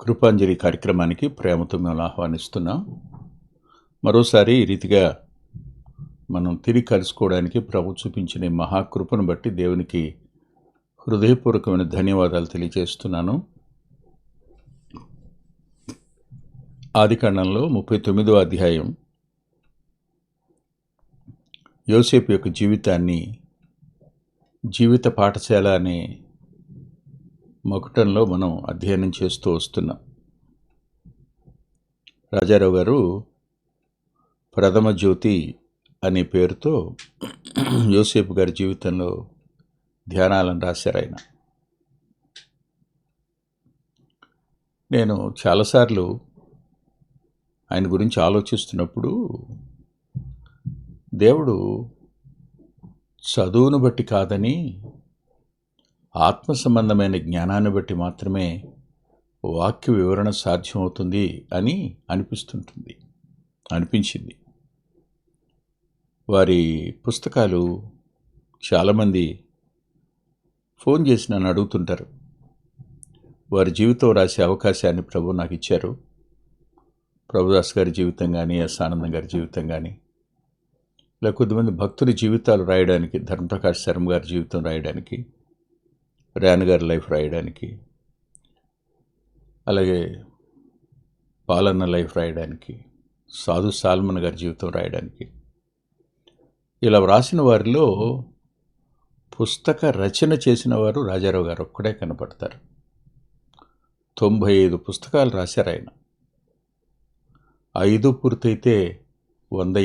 కృపాంజలి కార్యక్రమానికి ప్రేమతో మేము ఆహ్వానిస్తున్నాం. మరోసారి ఈ రీతిగా మనం తిరిగి కలుసుకోవడానికి ప్రభు చూపించిన మహాకృపను బట్టి దేవునికి హృదయపూర్వకమైన ధన్యవాదాలు తెలియజేస్తున్నాను. ఆదికాండంలో ముప్పై తొమ్మిదో అధ్యాయం. యోసేపు యొక్క జీవితాన్ని జీవిత పాఠశాల అనే మకుటంలో మనం అధ్యయనం చేస్తూ వస్తున్నాం. రాజారావు గారు ప్రథమ జ్యోతి అనే పేరుతో యోసేపు గారి జీవితంలో ధ్యానాలను రాశారు ఆయన. నేను చాలాసార్లు ఆయన గురించి ఆలోచిస్తున్నప్పుడు దేవుడు చదువును బట్టి కాదని ఆత్మ సంబంధమైన జ్ఞానాన్ని బట్టి మాత్రమే వాక్య వివరణ సాధ్యమవుతుంది అని అనిపిస్తుంటుంది అనిపించింది. వారి పుస్తకాలు చాలామంది ఫోన్ చేసి నన్ను అడుగుతుంటారు. వారి జీవితం రాసే అవకాశాన్ని ప్రభు నాకు ఇచ్చారు. ప్రభుదాస్ గారి జీవితం కానీ ఎస్ ఆనందం గారి జీవితం కానీ ఇలా కొద్దిమంది భక్తుల జీవితాలు రాయడానికి ధర్మప్రకాష్ శర్మ గారి జీవితం రాయడానికి గారి లైఫ్ రాయడానికి అలాగే పాలన్న లైఫ్ రాయడానికి సాధు సాల్మన్ గారి జీవితం రాయడానికి. ఇలా వ్రాసిన వారిలో పుస్తక రచన చేసిన వారు రాజారావు గారు ఒక్కడే కనపడతారు. తొంభై ఐదు పుస్తకాలు రాశారు ఆయన. ఐదు పూర్తయితే వంద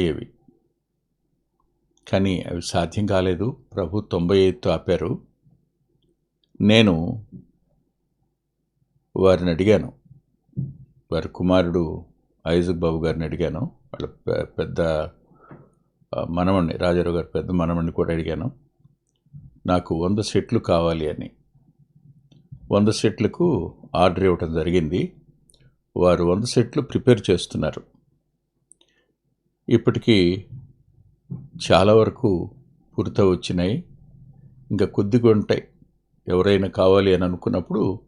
కానీ అవి సాధ్యం కాలేదు. ప్రభు తొంభై ఐదుతో ఆపారు. నేను వారిని అడిగాను. వారి కుమారుడు ఐజక్ బాబు గారిని అడిగాను. వాళ్ళ పెద్ద మనమణి మనవణ్ణి రాజారావు గారి పెద్ద మనవణ్ణి కూడా అడిగాను. నాకు వంద సెట్లు కావాలి అని. వంద సెట్లకు ఆర్డర్ ఇవ్వటం జరిగింది. వారు వంద సెట్లు ప్రిపేర్ చేస్తున్నారు. ఇప్పటికీ చాలా వరకు పూర్తి వచ్చినాయి ఇంకా కొద్దిగా ఉంటాయి. ఎవరైనా కావాలి అని అనుకున్నప్పుడు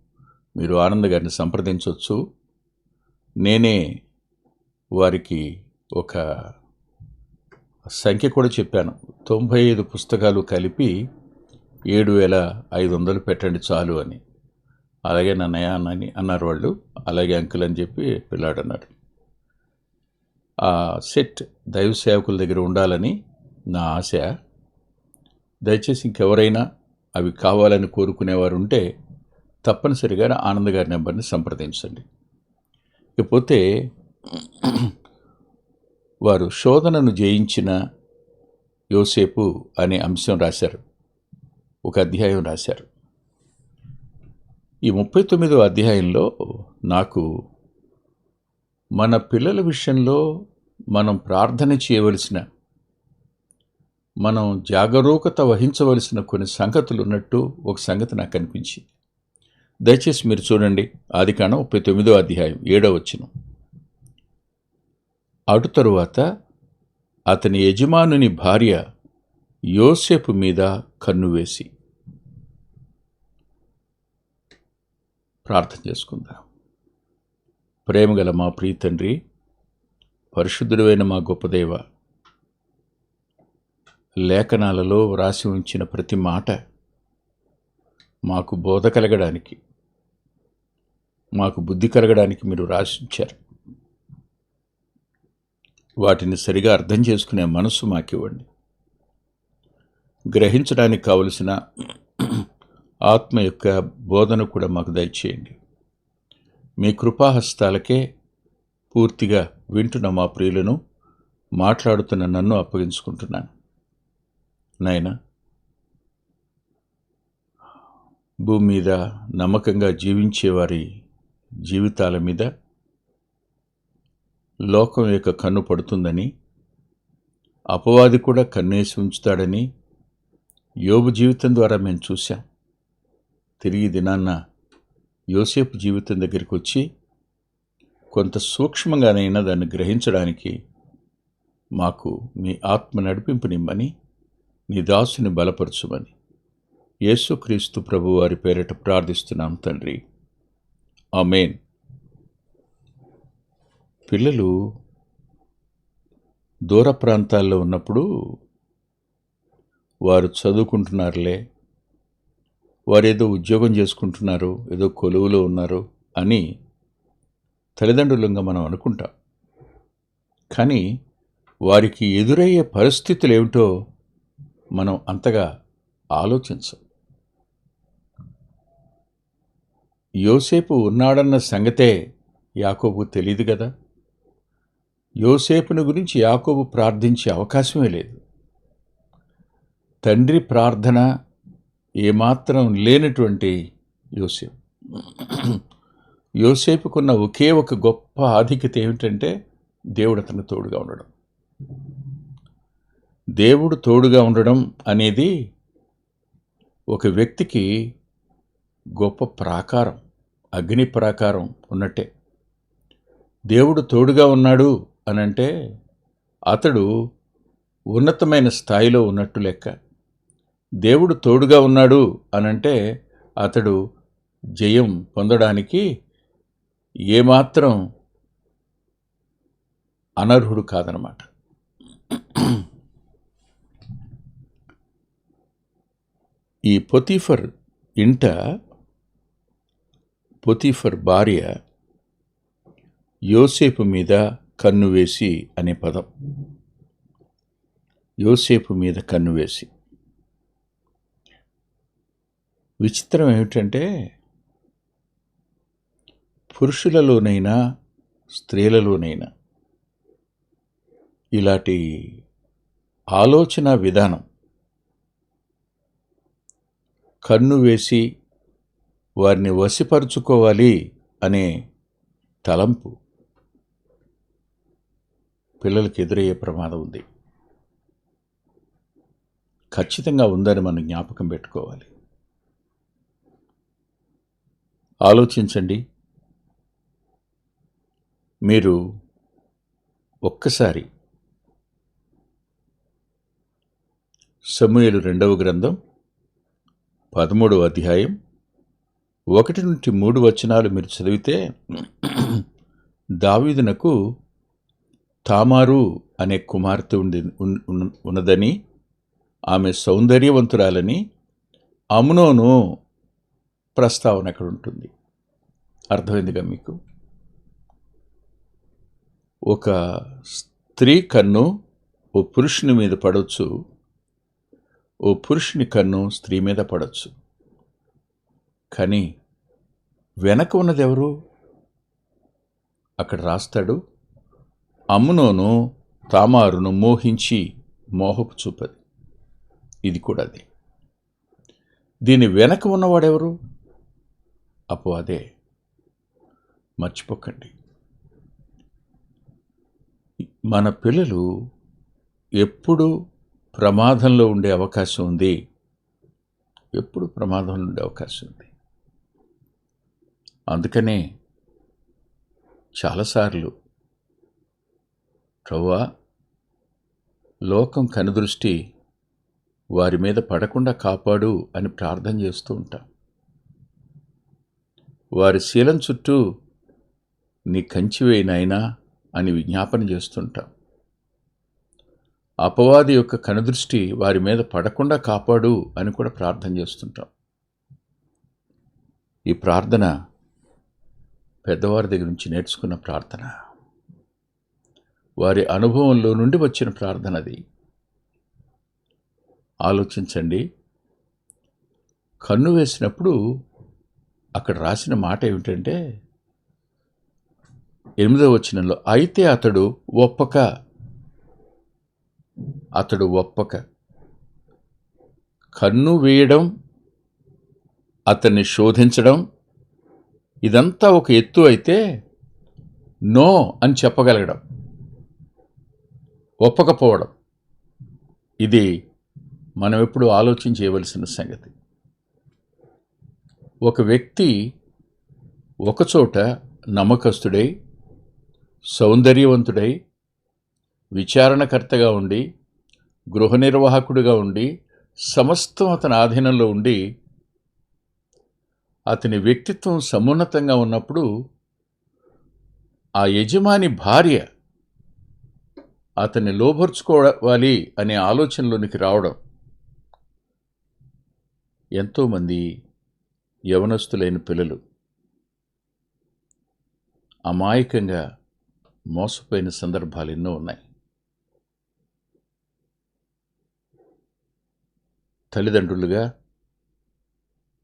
మీరు ఆనంద్ గారిని సంప్రదించవచ్చు. నేనే వారికి ఒక సంఖ్య కూడా చెప్పాను. తొంభై ఐదు పుస్తకాలు కలిపి ఏడు వేల ఐదు వందలు పెట్టండి చాలు అని. అలాగే నన్నయ్య అని అన్నారు వాళ్ళు. అలాగే అంకుల్ అని చెప్పి పిల్లాడు అన్నారు ఆ సెట్ దైవ సేవకుల దగ్గర ఉండాలని నా ఆశ. దయచేసి ఇంకెవరైనా అవి కావాలని కోరుకునేవారు ఉంటే తప్పనిసరిగా ఆనంద్ గారి నెంబర్ని సంప్రదించండి. ఇకపోతే వారు శోధనను జయించిన యోసేపు అనే అంశం రాశారు. ఒక అధ్యాయం రాశారు. ఈ ముప్పై తొమ్మిదో అధ్యాయంలో నాకు మన పిల్లల విషయంలో మనం ప్రార్థన చేయవలసిన మనం జాగరూకత వహించవలసిన కొన్ని సంగతులు ఉన్నట్టు ఒక సంగతి నాకు అనిపించింది. దయచేసి మీరు చూడండి. ఆదికాండం ముప్పై తొమ్మిదో అధ్యాయం ఏడో వచ్చిన అటు తరువాత అతని యజమానుని భార్య యోసేపు మీద కన్ను వేసి ప్రార్థన చేసుకుందాం. ప్రేమగల మా ప్రియ తండ్రి పరిశుద్ధుడైన మా గొప్పదేవ లేఖనాలలో వ్రాసి ఉంచిన ప్రతి మాట మాకు బోధ కలగడానికి మాకు బుద్ధి కలగడానికి మీరు రాసించారు వాటిని సరిగా అర్థం చేసుకునే మనస్సు మాకివ్వండి. గ్రహించడానికి కావలసిన ఆత్మ యొక్క బోధన కూడా మాకు దయచేయండి. మీ కృపాహస్తాలకే పూర్తిగా వింటున్న మా ప్రియులను మాట్లాడుతున్న నన్ను అప్పగించుకుంటున్నాను. నాయనా. భూమి మీద నమ్మకంగా జీవించే వారి జీవితాల మీద లోకం యొక్క కన్ను పడుతుందని అపవాది కూడా కన్నేసి ఉంచుతాడని యోబు జీవితం ద్వారా మేము చూశాం. తిరిగి దినాన్న యోసేపు జీవితం దగ్గరికి వచ్చి కొంత సూక్ష్మంగానైనా దాన్ని గ్రహించడానికి మాకు మీ ఆత్మ నడిపింపునిమ్మని నీ దాసుని బలపరచుమని. యేసుక్రీస్తు ప్రభువారి పేరిట ప్రార్థిస్తున్నాం తండ్రి. ఆమెన్. పిల్లలు దూర ప్రాంతాల్లో ఉన్నప్పుడు వారు చదువుకుంటున్నారులే వారు ఏదో ఉద్యోగం చేసుకుంటున్నారు ఏదో కొలువులో ఉన్నారు అని తల్లిదండ్రులంగా మనం అనుకుంటాం. కానీ వారికి ఎదురయ్యే పరిస్థితులు ఏమిటో మనం అంతగా ఆలోచించం. యోసేపు ఉన్నాడన్న సంగతే యాకోబు తెలియదు కదా. యోసేపుని గురించి యాకోబు ప్రార్థించే అవకాశమే లేదు. తండ్రి ప్రార్థన ఏమాత్రం లేనటువంటి యోసేపు. యోసేపుకున్న ఒకే ఒక గొప్ప ఆధిక్యత ఏమిటంటే దేవుడు అతను తోడుగా ఉండడం. దేవుడు తోడుగా ఉండడం అనేది ఒక వ్యక్తికి గొప్ప ప్రాకారం అగ్ని ప్రాకారం ఉన్నట్టే. దేవుడు తోడుగా ఉన్నాడు అనంటే అతడు ఉన్నతమైన స్థాయిలో ఉన్నట్టు లెక్క. దేవుడు తోడుగా ఉన్నాడు అనంటే అతడు జయం పొందడానికి ఏమాత్రం అనర్హుడు కాదనమాట. ఈ పొతిఫర్ ఇంట పొతీఫర్ భార్య యోసేపు మీద కన్ను వేసి అనే పదం. యోసేపు మీద కన్ను వేసి. విచిత్రం ఏమిటంటే పురుషులలోనైనా స్త్రీలలోనైనా ఇలాంటి ఆలోచన విధానం కన్ను వేసి వారిని వశపరుచుకోవాలి అనే తలంపు పిల్లలకి ఎదురయ్యే ప్రమాదం ఉంది. ఖచ్చితంగా ఉందని మనం జ్ఞాపకం పెట్టుకోవాలి. ఆలోచించండి. మీరు ఒక్కసారి సమూహలు రెండవ గ్రంథం పదమూడవ అధ్యాయం. ఒకటి నుండి మూడు వచనాలు మీరు చదివితే దావీదునకు తామారు అనే కుమార్తె ఉండి ఉన్- ఉన్నదని ఆమె సౌందర్యవంతురాలని అమునోను ప్రస్తావన అక్కడ ఉంటుంది. అర్థమైందిగా మీకు? ఒక స్త్రీ కన్ను ఓ పురుషుని మీద పడవచ్చు ఓ పురుషుని కన్ను స్త్రీ మీద పడవచ్చు కానీ వెనక ఉన్నది ఎవరు అక్కడ రాస్తాడు అమ్మునోను తామారును మోహించి మోహపు చూపది. ఇది కూడా అదే. దీని వెనక ఉన్నవాడెవరు? అపో అదే. మర్చిపోకండి. మన పిల్లలు ఎప్పుడు ప్రమాదంలో ఉండే అవకాశం ఉంది. ఎప్పుడు ప్రమాదంలో ఉండే అవకాశం ఉంది. అందుకనే చాలాసార్లు ప్రవ్వా లోకం కనుదృష్టి వారి మీద పడకుండా కాపాడు అని ప్రార్థన చేస్తూ ఉంటాం. వారి శీలం చుట్టూ నీ కంచివేయినైనా అని విజ్ఞాపన చేస్తుంటాం అపవాది యొక్క కనుదృష్టి వారి మీద పడకుండా కాపాడు అని కూడా ప్రార్థన చేస్తుంటాం. ఈ ప్రార్థన పెద్దవారి దగ్గర నుంచి నేర్చుకున్న ప్రార్థన. వారి అనుభవంలో నుండి వచ్చిన ప్రార్థన అది. ఆలోచించండి. కన్ను వేసినప్పుడు అక్కడ రాసిన మాట ఏమిటంటే ఎనిమిదవ వచనంలో అయితే అతడు ఒప్పక అతడు ఒప్పక. కన్ను వేయడం అతన్ని శోధించడం ఇదంతా ఒక ఎత్తు అయితే నో అని చెప్పగలగడం. ఒప్పకపోవడం. ఇది మనం ఎప్పుడు ఆలోచించేయవలసిన సంగతి. ఒక వ్యక్తి ఒకచోట నమ్మకస్తుడై సౌందర్యవంతుడై విచారణకర్తగా ఉండి గృహ నిర్వాహకుడిగా ఉండి సమస్తం అతని ఆధీనంలో ఉండి అతని వ్యక్తిత్వం సమున్నతంగా ఉన్నప్పుడు ఆ యజమాని భార్య అతన్ని లోపరుచుకోవాలి అనే ఆలోచనలోనికి రావడం ఎంతోమంది యవనస్తులైన పిల్లలు అమాయకంగా మోసపోయిన సందర్భాలు ఎన్నో ఉన్నాయి. తల్లిదండ్రులుగా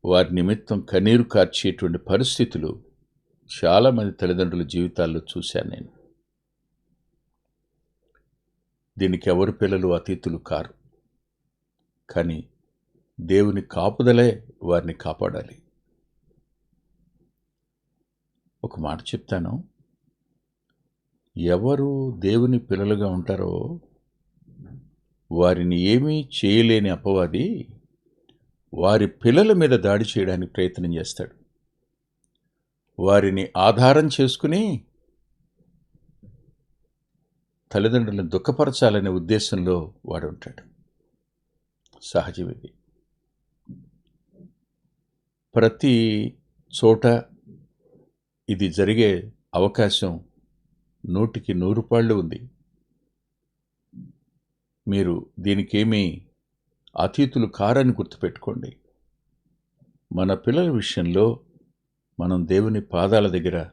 వారి నిమిత్తం కన్నీరు కార్చేటువంటి పరిస్థితులు చాలామంది తల్లిదండ్రుల జీవితాల్లో చూశాను నేను. దీనికి ఎవరి పిల్లలు అతీతులు కారు. కానీ దేవుని కాపుదలే వారిని కాపాడాలి. ఒక మాట చెప్తాను. ఎవరు దేవుని పిల్లలుగా ఉంటారో వారిని ఏమీ చేయలేని అపవాది వారి పిల్లల మీద దాడి చేయడానికి ప్రయత్నం చేస్తాడు. వారిని ఆధారం చేసుకుని తల్లిదండ్రులను దుఃఖపరచాలనే ఉద్దేశంలో వాడు ఉంటాడు. సహజం ఇది. ప్రతి చోట ఇది జరిగే అవకాశం నూటికి నూరు పాళ్ళు ఉంది. మీరు దీనికేమీ అతీతులు కారని గుర్తుపెట్టుకోండి. మన పిల్లల విషయంలో మనం దేవుని పాదాల దగ్గర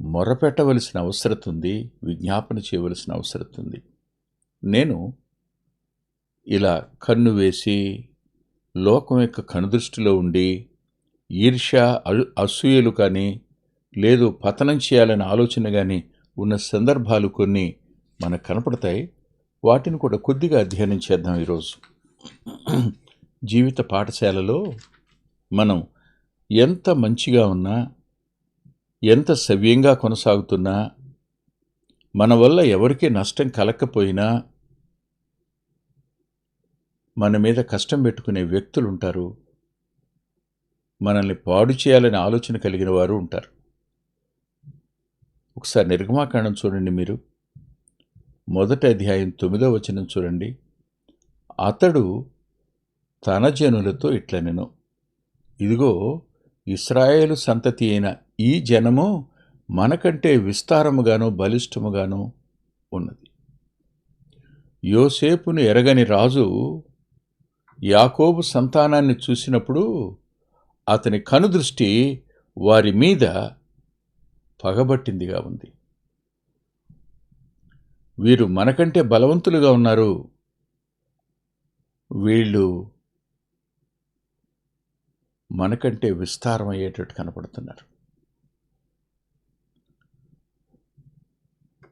మొరపెట్టవలసిన అవసరం ఉంది విజ్ఞాపన చేయవలసిన అవసరం ఉంది నేను ఇలా కన్ను వేసి లోకం యొక్క కనుదృష్టిలో ఉండి ఈర్ష్య అసూయలు కానీ లేదు పతనం చేయాలనే ఆలోచన కానీ ఉన్న సందర్భాలు కొన్ని మనకు కనపడతాయి. వాటిని కూడా కొద్దిగా అధ్యయనం చేద్దాం ఈరోజు. జీవిత పాఠశాలలో మనం ఎంత మంచిగా ఉన్నా ఎంత సవ్యంగా కొనసాగుతున్నా మన వల్ల ఎవరికీ నష్టం కలగకపోయినా మన మీద కష్టం పెట్టుకునే వ్యక్తులు ఉంటారు. మనల్ని పాడు చేయాలనే ఆలోచన కలిగిన వారు ఉంటారు. ఒకసారి నిర్గమాకాండం చూడండి మీరు. మొదటి అధ్యాయం తొమ్మిదో వచనం చూడండి. అతడు తన జనులతో ఇట్లనెను ఇదిగో ఇస్రాయేలు సంతతి అయిన ఈ జనము మనకంటే విస్తారముగాను బలిష్టముగాను ఉన్నది. యోసేపును ఎరగని రాజు యాకోబు సంతానాన్ని చూసినప్పుడు అతని కనుదృష్టి వారి మీద పగబట్టిందిగా ఉంది. వీరు మనకంటే బలవంతులుగా ఉన్నారు. వీళ్ళు మనకంటే విస్తారం అయ్యేటట్టు కనపడుతున్నారు.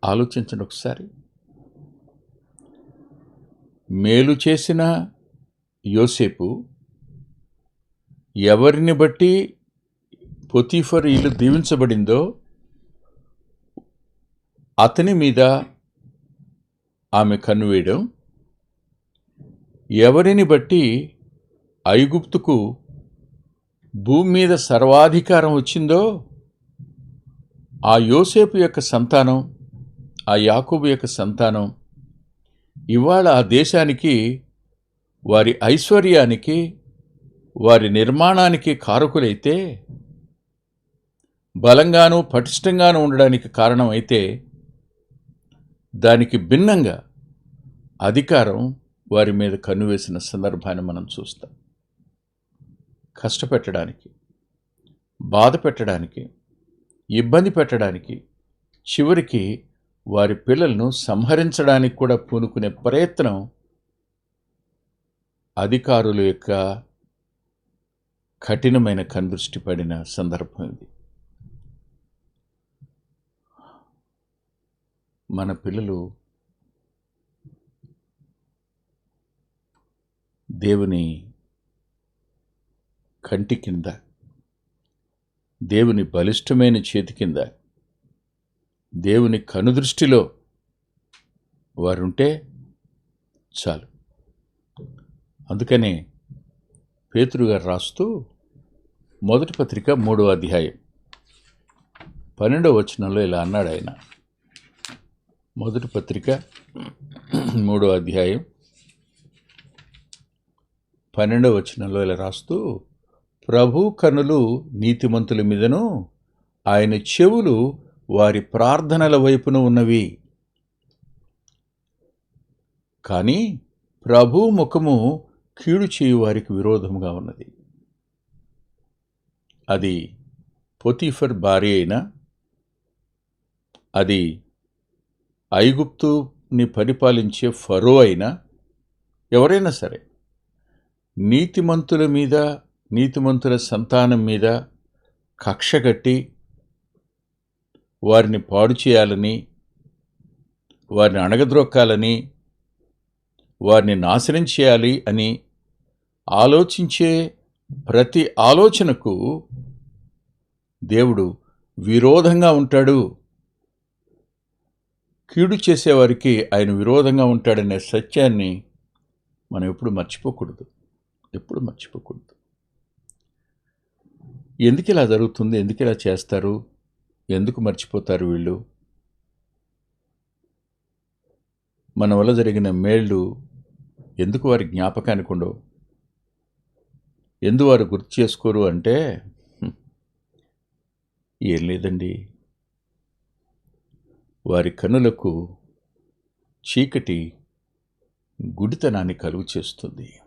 ఆలోచించండి ఒకసారి. మేలు చేసిన యోసేపు ఎవరిని బట్టి పొతీఫర్ ఇల్లు దీవించబడిందో అతని మీద ఆమె కన్ను వేయడం ఎవరిని బట్టి ఐగుప్తుకు భూమి మీద సర్వాధికారం వచ్చిందో ఆ యోసేపు యొక్క సంతానం ఆ యాకూబు యొక్క సంతానం ఇవాళ ఆ దేశానికి వారి ఐశ్వర్యానికి వారి నిర్మాణానికి కారకులైతే బలంగాను పటిష్టంగాను ఉండడానికి కారణమైతే దానికి భిన్నంగా అధికారం వారి మీద కన్నువేసిన సందర్భాన్ని మనం చూస్తాం. కష్టపెట్టడానికి బాధ పెట్టడానికి ఇబ్బంది పెట్టడానికి చివరికి వారి పిల్లలను సంహరించడానికి కూడా పూనుకునే ప్రయత్నం అధికారుల యొక్క కఠినమైన కందృష్టి పడిన సందర్భం ఇది. మన పిల్లలు దేవుని కంటి కింద దేవుని బలిష్టమైన చేతి కింద దేవుని కనుదృష్టిలో వారుంటే చాలు. అందుకనే పేతురుగారు రాస్తూ మొదటి పత్రిక మూడో అధ్యాయం పన్నెండవ వచనంలో ఇలా అన్నాడు ఆయన. మొదటి పత్రిక మూడో అధ్యాయం. పన్నెండవ వచనంలో ఇలా రాస్తూ ప్రభు కనులు నీతిమంతుల మీదను ఆయన చెవులు వారి ప్రార్థనల వైపున ఉన్నవి. కానీ ప్రభు ముఖము కీడు చేయు వారికి విరోధముగా ఉన్నది. అది పొతిఫర్ భార్య అయినా అది ఐగుప్తుని పరిపాలించే ఫరో అయినా ఎవరైనా సరే నీతిమంతుల మీద నీతిమంతుల సంతానం మీద కక్షగట్టి వారిని పాడు చేయాలని వారిని అణగద్రొక్కాలని వారిని నాశనం చేయాలి అని ఆలోచించే ప్రతి ఆలోచనకు దేవుడు విరోధంగా ఉంటాడు. కీడు చేసేవారికి ఆయన విరోధంగా ఉంటాడనే సత్యాన్ని మనం ఎప్పుడు మర్చిపోకూడదు. ఎప్పుడు మర్చిపోకూడదు. ఎందుకు ఇలా జరుగుతుంది? ఎందుకు ఇలా చేస్తారు? ఎందుకు మర్చిపోతారు వీళ్ళు? మన వల్ల జరిగిన మేళ్ళు ఎందుకు వారి జ్ఞాపకానికి ఉండవు? ఎందు వారు గుర్తు చేసుకోరు అంటే ఏం లేదండి. వారి కనులకు చీకటి గుడితనాన్ని కలుగు చేస్తుంది.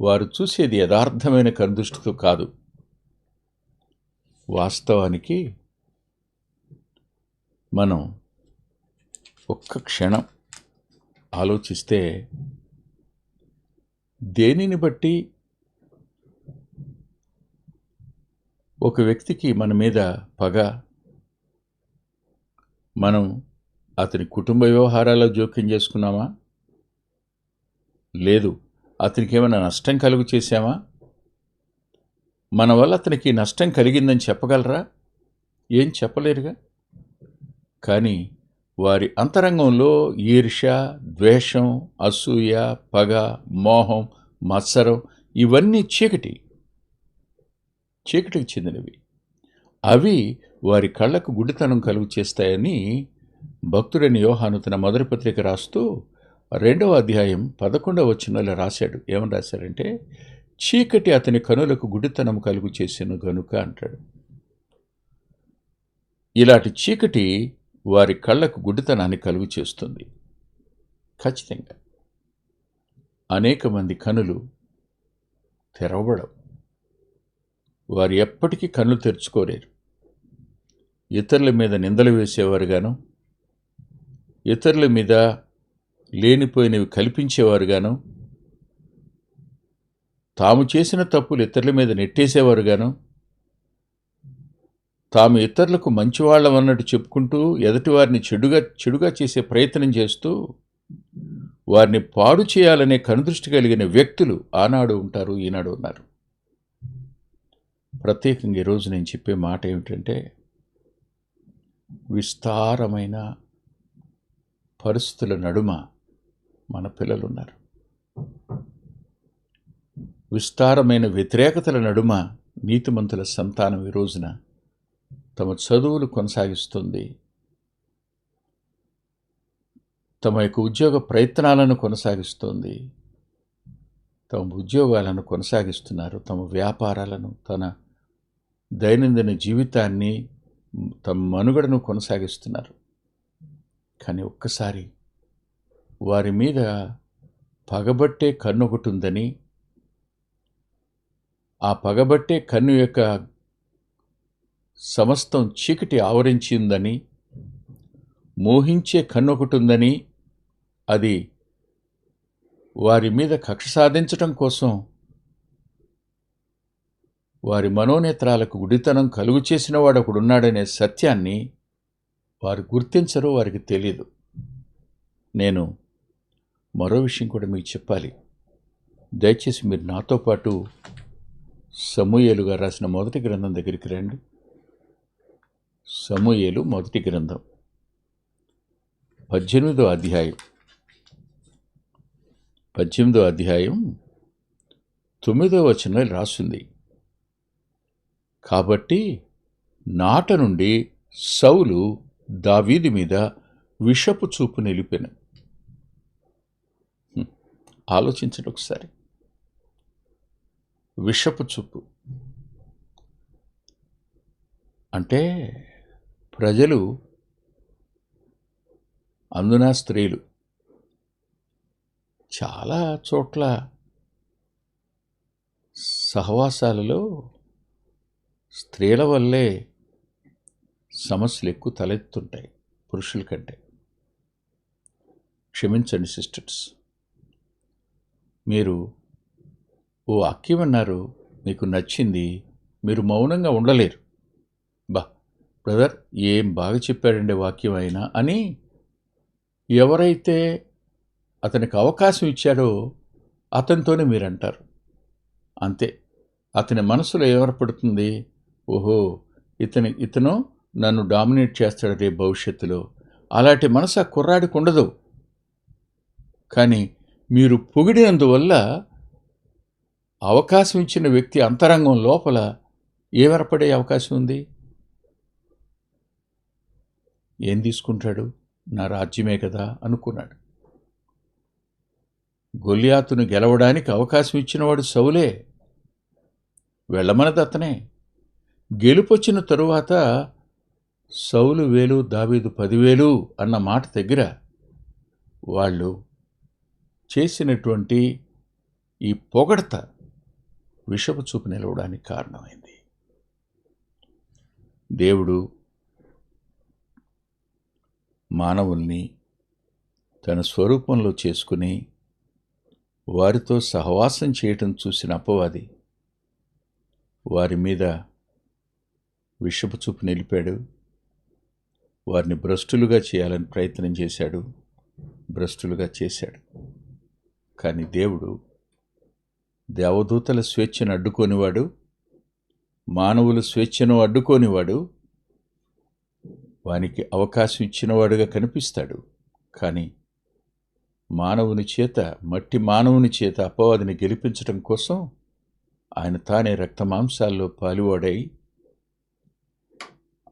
వారు చూసేది యథార్థమైన కనుదృష్టితో కాదు. వాస్తవానికి మనం ఒక్క క్షణం ఆలోచిస్తే దేనిని బట్టి ఒక వ్యక్తికి మన మీద పగ మనం అతని కుటుంబ వ్యవహారాల్లో జోక్యం చేసుకున్నామా? లేదు. అతనికి ఏమైనా నష్టం కలుగు చేశామా? మన వల్ల అతనికి నష్టం కలిగిందని చెప్పగలరా? ఏం చెప్పలేరుగా? కానీ వారి అంతరంగంలో ఈర్ష్య ద్వేషం అసూయ పగ మోహం మత్సరం ఇవన్నీ చీకటి. చీకటికి చెందినవి. అవి వారి కళ్ళకు గుడితనం కలుగు చేస్తాయని భక్తుడని యోహాను తన మొదటి పత్రిక రాస్తూ రెండవ అధ్యాయం పదకొండవ వచ్చినలో రాశాడు. ఏమని రాశాడంటే చీకటి అతని కనులకు గుడితనం కలుగు చేసిన గనుక అంటాడు. ఇలాంటి చీకటి వారి కళ్ళకు గుడ్డితనాన్ని కలుగు చేస్తుంది ఖచ్చితంగా. అనేక మంది కనులు తెరవబడవు. వారు ఎప్పటికీ కన్నులు తెరుచుకోలేరు. ఇతరుల మీద నిందలు వేసేవారుగాను ఇతరుల మీద లేనిపోయినవి కల్పించేవారుగాను తాము చేసిన తప్పులు ఇతరుల మీద నెట్టేసేవారుగాను తాము ఇతరులకు మంచివాళ్ళం అన్నట్టు చెప్పుకుంటూ ఎదుటివారిని చెడుగా చెడుగా చేసే ప్రయత్నం చేస్తూ వారిని పాడు చేయాలనే కనుదృష్టి కలిగిన వ్యక్తులు ఆనాడు ఉంటారు ఈనాడు ఉన్నారు. ప్రత్యేకంగా ఈరోజు నేను చెప్పే మాట ఏమిటంటే విస్తారమైన పరిస్థితుల నడుమ మన పిల్లలు ఉన్నారు విస్తారమైన వ్యతిరేకతల నడుమ నీతిమంతుల సంతానం ఈ రోజున తమ చదువులు కొనసాగిస్తుంది. తమ యొక్క ఉద్యోగ ప్రయత్నాలను కొనసాగిస్తుంది. తమ ఉద్యోగాలను కొనసాగిస్తున్నారు. తమ వ్యాపారాలను తన దైనందిన జీవితాన్ని తమ మనుగడను కొనసాగిస్తున్నారు. కానీ ఒక్కసారి వారి మీద పగబట్టే కన్ను ఒకటి ఉందని ఆ పగబట్టే కన్ను యొక్క సమస్తం చీకటి ఆవరించిందని మోహించే కన్ను ఒకటి ఉందని అది వారి మీద కక్ష సాధించటం కోసం వారి మనోనేత్రాలకు గుడితనం కలుగు చేసిన వాడు ఒకడున్నాడనే సత్యాన్ని వారు గుర్తించరో వారికి తెలియదు నేను మరో విషయం కూడా మీకు చెప్పాలి. దయచేసి మీరు నాతో పాటు సమూయేలుగా రాసిన మొదటి గ్రంథం దగ్గరికి రండి. సమూయేలు మొదటి గ్రంథం. పద్దెనిమిదో అధ్యాయం. పద్దెనిమిదో అధ్యాయం తొమ్మిదో వచనంలో రాసింది. కాబట్టి నాట నుండి సౌలు దావీది మీద విషపు చూపు నిలిపెను. ఆలోచించండి ఒకసారి. విషపు చూపు. అంటే ప్రజలు అందున స్త్రీలు చాలా చోట్ల సహవాసాలలో స్త్రీల వల్లే సమస్యలు ఎక్కువ తలెత్తుంటాయి పురుషుల కంటే. క్షమించండి సిస్టర్స్. మీరు ఓ వాక్యం అన్నారు మీకు నచ్చింది మీరు మౌనంగా ఉండలేరు. బా బ్రదర్ ఏం బాగా చెప్పాడండి వాక్యం అయినా అని ఎవరైతే అతనికి అవకాశం ఇచ్చాడో అతనితోనే మీరు అంటారు అంతే. అతని మనసులో ఏమర్పడుతుంది? ఓహో ఇతని ఇతను నన్ను డామినేట్ చేస్తాడు రేపు భవిష్యత్తులో. అలాంటి మనసు ఆ కుర్రాడికి ఉండదు కానీ మీరు పొగిడినందువల్ల అవకాశం ఇచ్చిన వ్యక్తి అంతరంగం లోపల ఏమేర్పడే అవకాశం ఉంది? ఏం తీసుకుంటాడు? నా రాజ్యమే కదా అనుకున్నాడు. గొల్లియాతును గెలవడానికి అవకాశం ఇచ్చినవాడు సౌలే. వెళ్ళమన్నది అతనే. గెలుపొచ్చిన తరువాత సౌలు వేలు దావీదు పదివేలు అన్న మాట దగ్గర వాళ్ళు చేసినటువంటి ఈ పొగడత విషపు చూపు నిలవడానికి కారణమైంది. దేవుడు మానవుల్ని తన స్వరూపంలో చేసుకుని వారితో సహవాసం చేయటం చూసిన అపవాది వారి మీద విషపు చూపు నిలిపాడు. వారిని భ్రష్టులుగా చేయాలని ప్రయత్నం చేశాడు. భ్రష్టులుగా చేశాడు. కానీ దేవుడు దేవదూతల స్వేచ్ఛను అడ్డుకోనివాడు మానవుల స్వేచ్ఛను అడ్డుకోనివాడు వానికి అవకాశం ఇచ్చినవాడుగా కనిపిస్తాడు. కానీ మానవుని చేత మట్టి మానవుని చేత అపవాదిని గెలిపించడం కోసం ఆయన తానే రక్తమాంసాల్లో పాలువాడై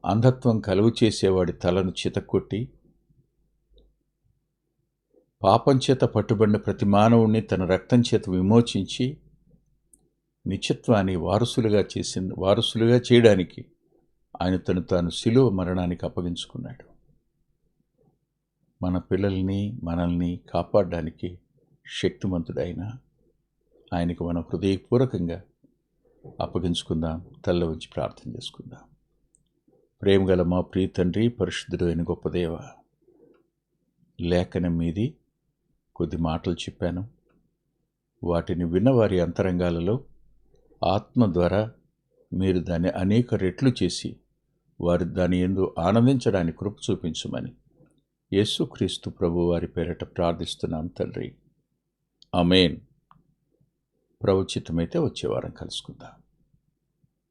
అంధత్వం కలుగు చేసేవాడి తలను చితక్కొట్టి పాపం చేత పట్టుబడిన ప్రతి మానవుణ్ణి తన రక్తం చేత విమోచించి నిత్యత్వాన్ని వారసులుగా చేసిన వారసులుగా చేయడానికి ఆయన తను తాను శిలువ మరణానికి అప్పగించుకున్నాడు. మన పిల్లల్ని మనల్ని కాపాడడానికి శక్తిమంతుడైన ఆయనకు మనం హృదయపూర్వకంగా అప్పగించుకుందాం తల్ల ఉంచి ప్రార్థన చేసుకుందాం. ప్రేమగల మా ప్రియ తండ్రి పరిశుద్ధుడు అయిన గొప్ప దేవ లేఖనం మీది కొద్ది మాటలు చెప్పాను. వాటిని విన్నవారి అంతరంగాలలో ఆత్మ ద్వారా మీరు దాన్ని అనేక రెట్లు చేసి వారు దాని ఎందు ఆనందించడానికి కృప చూపించమని యేసుక్రీస్తు ప్రభు వారి పేరట ప్రార్థిస్తున్నాం తండ్రి. అమేన్ ప్రభుచితమైతే వచ్చే వారం కలుసుకుందాం.